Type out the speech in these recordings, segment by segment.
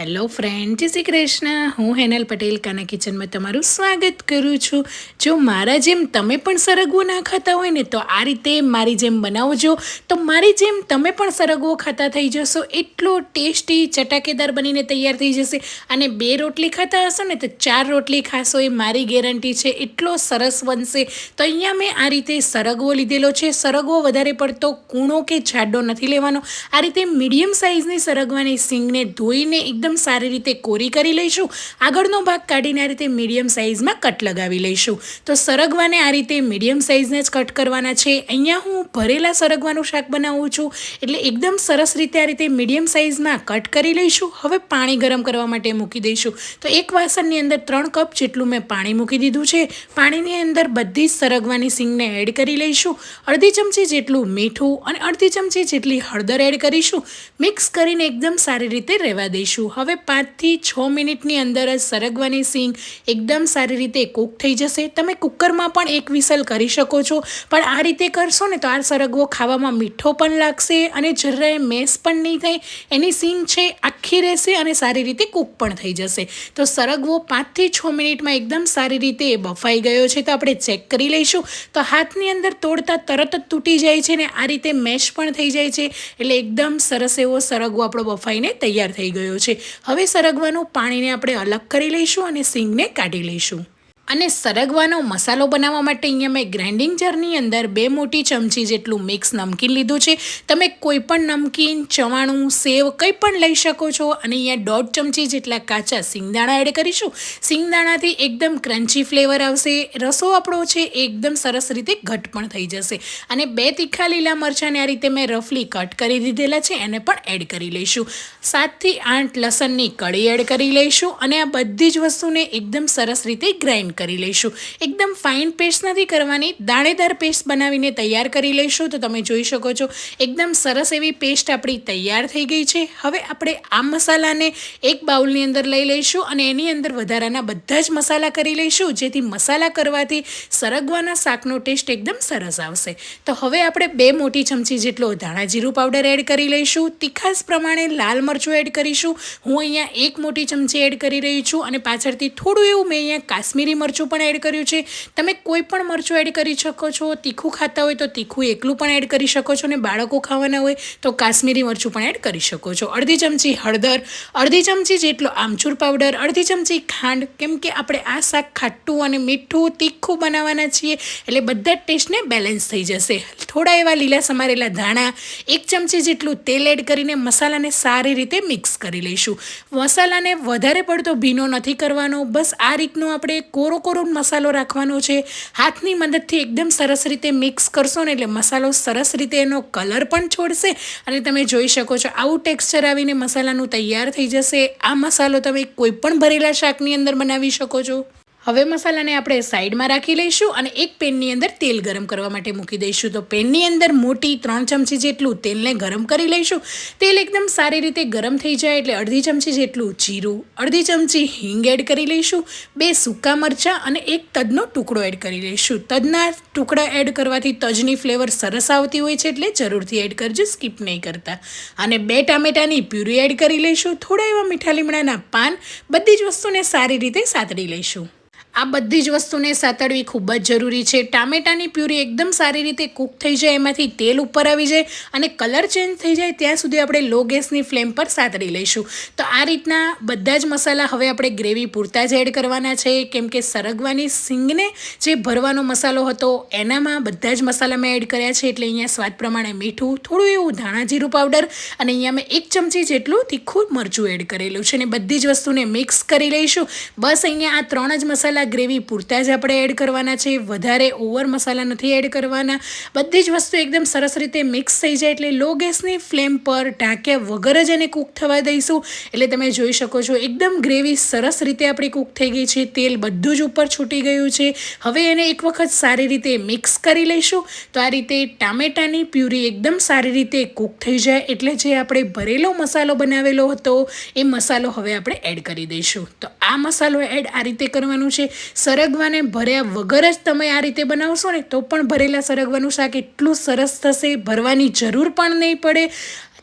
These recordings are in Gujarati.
હેલો ફ્રેન્ડ જય શ્રી કૃષ્ણ. હું હેનલ પટેલ, કાના કિચનમાં તમારું સ્વાગત કરું છું. જો મારા જેમ તમે પણ સરગવો ના ખાતા હોય ને, તો આ રીતે મારી જેમ બનાવજો. તો મારી જેમ તમે પણ સરગવો ખાતા થઈ જશો. એટલો ટેસ્ટી ચટાકેદાર બનીને તૈયાર થઈ જશે. અને બે રોટલી ખાતા હશો ને, તો ચાર રોટલી ખાશો એ મારી ગેરંટી છે. એટલો સરસ બનશે. તો અહીંયા મેં આ રીતે સરગવો લીધેલો છે. સરગવો વધારે પડતો કૂણો કે જાડો નથી લેવાનો. આ રીતે મીડિયમ સાઇઝની સરગવાની સિંગને ધોઈને એકદમ સારી રીતે કોરી કરી લઈશું. આગળનો ભાગ કાઢીને આ રીતે મીડિયમ સાઇઝમાં કટ લગાવી લઈશું. તો સરગવાને આ રીતે મીડિયમ સાઇઝને જ કટ કરવાના છે. અહીંયા હું ભરેલા સરગવાનું શાક બનાવું છું. એટલે એકદમ સરસ રીતે આ રીતે મીડિયમ સાઇઝમાં કટ કરી લઈશું. હવે પાણી ગરમ કરવા માટે મૂકી દઈશું. તો એક વાસણની અંદર ત્રણ કપ જેટલું મેં પાણી મૂકી દીધું છે. પાણીની અંદર બધી જ સરગવાની સિંગને એડ કરી લઈશું. અડધી ચમચી જેટલું મીઠું અને અડધી ચમચી જેટલી હળદર એડ કરીશું. મિક્સ કરીને એકદમ સારી રીતે રહેવા દઈશું. હવે પાંચથી છ મિનિટની અંદર જ સરગવાની સિંગ એકદમ સારી રીતે કૂક થઈ જશે. તમે કુકરમાં પણ એક વિસલ કરી શકો છો. પણ આ રીતે કરશો ને તો આ સરગવો ખાવામાં મીઠો પણ લાગશે અને જરાય મેસ પણ નહીં થાય. એની સિંગ છે, આખી રહેશે અને સારી રીતે કૂક પણ થઈ જશે. તો સરગવો પાંચથી છ મિનિટમાં એકદમ સારી રીતે બફાઈ ગયો છે તો આપણે ચેક કરી લઈશું. તો હાથની અંદર તોડતા તરત જ તૂટી જાય છે ને આ રીતે મેશ પણ થઈ જાય છે. એટલે એકદમ સરસ એવો સરગવો આપણો બફાઈને તૈયાર થઈ ગયો છે. હવે સરગવાનું પાણીને આપણે અલગ કરી લઈશું અને સિંગને કાઢી લઈશું. અને સરગવાનો મસાલો બનાવવા માટે અહીંયા મેં ગ્રાઇન્ડિંગ જારની અંદર બે મોટી ચમચી જેટલું મિક્સ નમકીન લીધું છે. તમે કોઈ પણ નમકીન, ચવાણું, સેવ કંઈ પણ લઈ શકો છો અને અહીંયા દોઢ ચમચી જેટલા કાચા સિંગદાણા એડ કરીશું. સિંગદાણાથી એકદમ ક્રન્ચી ફ્લેવર આવશે, રસો આપણો છે એકદમ સરસ રીતે ઘટ પણ થઈ જશે. અને બે તીખા લીલા મરચાંને આ રીતે મેં રફલી કટ કરી દીધેલા છે, એને પણ એડ કરી લઈશું. સાતથી આઠ લસણની કળી એડ કરી લઈશું અને આ બધી જ વસ્તુને એકદમ સરસ રીતે ગ્રાઇન્ડ કરી લઈશું. એકદમ ફાઇન પેસ્ટ નથી કરવાની. દાણેદાર પેસ્ટ બનાવીને તૈયાર કરી લઈશું તો તમે જોઈ શકો છો. એકદમ સરસ એવી પેસ્ટ આપણી તૈયાર થઈ ગઈ છે. હવે આપણે આ મસાલાને એક બાઉલની અંદર લઈ લઈશું અને એની અંદર વધારાના બધા જ મસાલા કરી લઈશું, જેથી મસાલા કરવાથી સરગવાના શાકનો ટેસ્ટ એકદમ સરસ આવશે. તો હવે આપણે બે મોટી ચમચી જેટલો ધાણા જીરું પાવડર એડ કરી લઈશું. તીખાસ પ્રમાણે લાલ મરચું એડ કરીશું. હું અહીંયા એક મોટી ચમચી એડ કરી રહી છું અને પાછળથી થોડું એવું મેં અહીંયા કાશ્મીરી મરચું પણ એડ કર્યું છે. તમે કોઈ પણ મરચું એડ કરી શકો છો, તીખું ખાતા હોય તો તીખું એકલું પણ એડ કરી શકો છો ને બાળકો ખાવાના હોય તો કાશ્મીરી મરચું પણ એડ કરી શકો છો. અડધી ચમચી હળદર, અડધી ચમચી જેટલો આમચૂર પાવડર અડધી ચમચી ખાંડ, કેમ કે આપણે આ શાક ખાટું અને મીઠું, તીખું બનાવવાના છીએ, એટલે બધા જ ટેસ્ટને બેલેન્સ થઈ જશે. થોડા એવા લીલા સમારેલા ધાણા, એક ચમચી જેટલું તેલ એડ કરીને મસાલાને સારી રીતે મિક્સ કરી લઈશું. મસાલાને વધારે પડતો ભીનો નથી કરવાનો, બસ આ રીતનું આપણે કોરો કોરો મસાલો રાખવાનો છે. હાથની મદદથી એકદમ સરસ રીતે મિક્સ કરશો ને એટલે મસાલો સરસ રીતે એનો કલર પણ છોડશે અને તમે જોઈ શકો છો આવું ટેક્સચર આવીને મસાલાનું તૈયાર થઈ જશે. આ મસાલો તમે કોઈ પણ ભરેલા શાકની અંદર બનાવી શકો છો. હવે મસાલાને આપણે સાઈડમાં રાખી લઈશું અને એક પેનની અંદર તેલ ગરમ કરવા માટે મૂકી દઈશું. તો પેનની અંદર મોટી ત્રણ ચમચી જેટલું તેલને ગરમ કરી લઈશું. તેલ એકદમ સારી રીતે ગરમ થઈ જાય એટલે અડધી ચમચી જેટલું જીરું, અડધી ચમચી હિંગ એડ કરી લઈશું, બે સૂકા મરચાં અને એક તજનો ટુકડો એડ કરી લઈશું. તજના ટુકડા એડ કરવાથી તજની ફ્લેવર સરસ આવતી હોય છે એટલે જરૂરથી એડ કરજો, સ્કીપ નહીં કરતા. અને બે ટામેટાની પ્યુરી એડ કરી લઈશું, થોડા એવા મીઠા લીમડાના પાન, બધી જ વસ્તુને સારી રીતે સાતડી લઈશું. આ બધી જ વસ્તુને સાતડવી ખૂબ જ જરૂરી છે. ટામેટાની પ્યુરી એકદમ સારી રીતે કૂક થઈ જાય, એમાંથી તેલ ઉપર આવી જાય અને કલર ચેન્જ થઈ જાય ત્યાં સુધી આપણે લો ગેસની ફ્લેમ પર સાતડી લઈશું. તો આ રીતના બધા જ મસાલા હવે આપણે ગ્રેવી પૂરતા જ એડ કરવાના છે. કેમ કે સરગવાની સિંગને જે ભરવાનો મસાલો હતો, એનામાં બધા જ મસાલા મેં એડ કર્યા છે. એટલે અહીંયા સ્વાદ પ્રમાણે મીઠું, થોડું એવું ધાણા જીરું પાવડર અને અહીંયા મેં એક ચમચી જેટલું તીખું મરચું એડ કરેલું છે. અને બધી જ વસ્તુને મિક્સ કરી લઈશું. બસ અહીંયા આ ત્રણ જ મસાલા મસાલા ગ્રેવી પૂરતા જ આપણે એડ કરવાના છે, વધારે ઓવર મસાલા નથી એડ કરવાના. બધી જ વસ્તુ એકદમ સરસ રીતે મિક્સ થઈ જાય એટલે લો ગેસની ફ્લેમ પર ઢાંક્યા વગર જ એને કૂક થવા દઈશું. એટલે તમે જોઈ શકો છો, એકદમ ગ્રેવી સરસ રીતે આપણી કૂક થઈ ગઈ છે, તેલ બધું જ ઉપર છૂટી ગયું છે. હવે એને એક વખત સારી રીતે મિક્સ કરી લઈશું. તો આ રીતે ટામેટાની પ્યુરી એકદમ સારી રીતે કૂક થઈ જાય એટલે જે આપણે ભરેલો મસાલો બનાવેલો હતો, એ મસાલો હવે આપણે એડ કરી દઈશું. તો આ મસાલો એડ આ રીતે કરવાનું છે. સરગવાને ભર્યા વગર જ તમે આ રીતે બનાવશો ને, તો પણ ભરેલા સરગવાનું શાક એટલું સરસ થશે, ભરવાની જરૂર પણ નહીં પડે.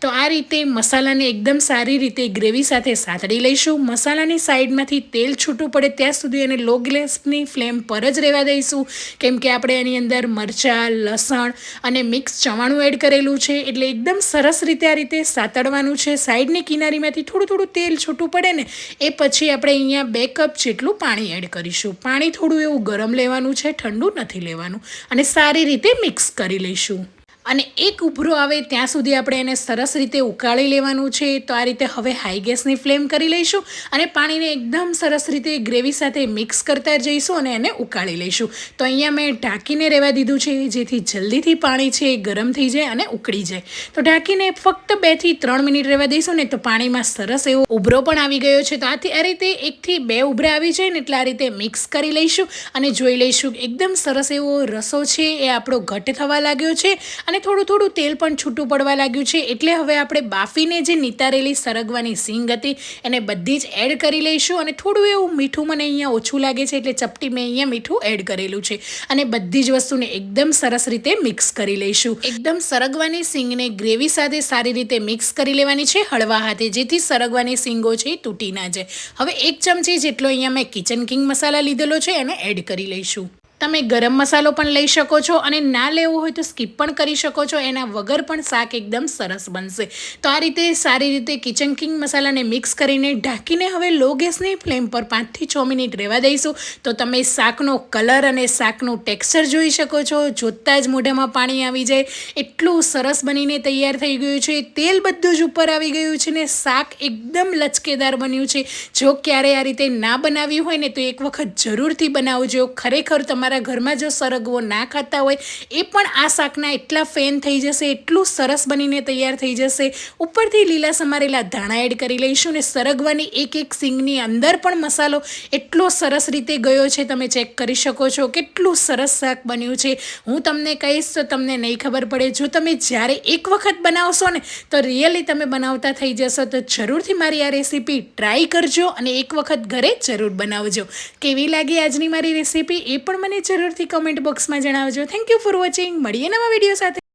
તો આ રીતે મસાલાને એકદમ સારી રીતે ગ્રેવી સાથે સાતડી લઈશું. મસાલાની સાઈડમાંથી તેલ છૂટું પડે ત્યાં સુધી એને લો ગ્લેસની ફ્લેમ પર જ રહેવા દઈશું. કેમ કે આપણે એની અંદર મરચાં, લસણ અને મિક્સ ચવાણું એડ કરેલું છે. એટલે એકદમ સરસ રીતે આ રીતે સાતડવાનું છે. સાઈડની કિનારીમાંથી થોડું થોડું તેલ છૂટું પડે ને, એ પછી આપણે અહીંયા બે કપ જેટલું પાણી એડ કરીશું. પાણી થોડું એવું ગરમ લેવાનું છે, ઠંડુ નથી લેવાનું. અને સારી રીતે મિક્સ કરી લઈશું. અને એક ઉભરો આવે ત્યાં સુધી આપણે એને સરસ રીતે ઉકાળી લેવાનું છે. તો આ રીતે હવે હાઈ ગેસની ફ્લેમ કરી લઈશું અને પાણીને એકદમ સરસ રીતે ગ્રેવી સાથે મિક્સ કરતા જઈશું અને એને ઉકાળી લઈશું. તો અહીંયા મેં ઢાંકીને રહેવા દીધું છે, જેથી જલ્દીથી પાણી છે એ ગરમ થઈ જાય અને ઉકળી જાય. તો ઢાંકીને ફક્ત બેથી ત્રણ મિનિટ રહેવા દઈશું ને તો પાણીમાં સરસ એવો ઉભરો પણ આવી ગયો છે. તો આથી આ રીતે એકથી બે ઉભરા આવી જાય ને એટલે આ રીતે મિક્સ કરી લઈશું અને જોઈ લઈશું એકદમ સરસ એવો રસો છે એ આપણો ઘટ થવા લાગ્યો છે અને થોડું થોડું તેલ પણ છૂટું પડવા લાગ્યું છે. એટલે હવે આપણે બાફીને જે નિતારેલી સરગવાની સિંગ હતી, એને બધી જ એડ કરી લઈશું અને થોડું એવું મીઠું મને અહીંયા ઓછું લાગે છે, એટલે ચપટી મેં અહીંયા મીઠું એડ કરેલું છે. અને બધી જ વસ્તુને એકદમ સરસ રીતે મિક્સ કરી લઈશું. એકદમ સરગવાની સિંગને ગ્રેવી સાથે સારી રીતે મિક્સ કરી લેવાની છે, હળવા હાથે, જેથી સરગવાની સિંગો છે તૂટી ના જાય. હવે એક ચમચી જેટલો અહીંયા મેં કિચન કિંગ મસાલા લીધેલો છે, એને એડ કરી લઈશું. તમે ગરમ મસાલો પણ લઈ શકો છો અને ના લેવો હોય તો સ્કીપ પણ કરી શકો છો. એના વગર પણ શાક એકદમ સરસ બનશે. તો આ રીતે સારી રીતે કિચન કિંગ મસાલાને મિક્સ કરીને ઢાંકીને હવે લો ગેસની ફ્લેમ પર પાંચથી છ મિનિટ રહેવા દઈશું. તો તમે શાકનો કલર અને શાકનું ટેક્સચર જોઈ શકો છો. જોતાં જ મોઢામાં પાણી આવી જાય. એટલું સરસ બનીને તૈયાર થઈ ગયું છે. તેલ બધું જ ઉપર આવી ગયું છે ને શાક એકદમ લચકેદાર બન્યું છે. જો ક્યારે આ રીતે ના બનાવ્યું હોય ને તો એક વખત જરૂરથી બનાવજો. ખરેખર તમારા તમારા ઘરમાં જો સરગવો ના ખાતા હોય, એ પણ આ શાકના એટલા ફેન થઈ જશે, એટલું સરસ બનીને તૈયાર થઈ જશે. ઉપરથી લીલા સમારેલા ધાણા એડ કરી લઈશું ને સરગવાની એક એક સિંગની અંદર પણ મસાલો એટલો સરસ રીતે ગયો છે, તમે ચેક કરી શકો છો. કેટલું સરસ શાક બન્યું છે. હું તમને કહીશ તો તમને નહીં ખબર પડે. જો તમે જ્યારે એક વખત બનાવશો ને, તો રિયલી તમે બનાવતા થઈ જશો. તો જરૂરથી મારી આ રેસીપી ટ્રાય કરજો અને એક વખત ઘરે જરૂર બનાવજો. કેવી લાગી આજની મારી રેસીપી? એ પણ જરૂરથી કમેન્ટ બોક્સમાં જણાવજો. થેન્ક યુ ફોર વોચિંગ મળીએ નવા વીડિયો સાથે.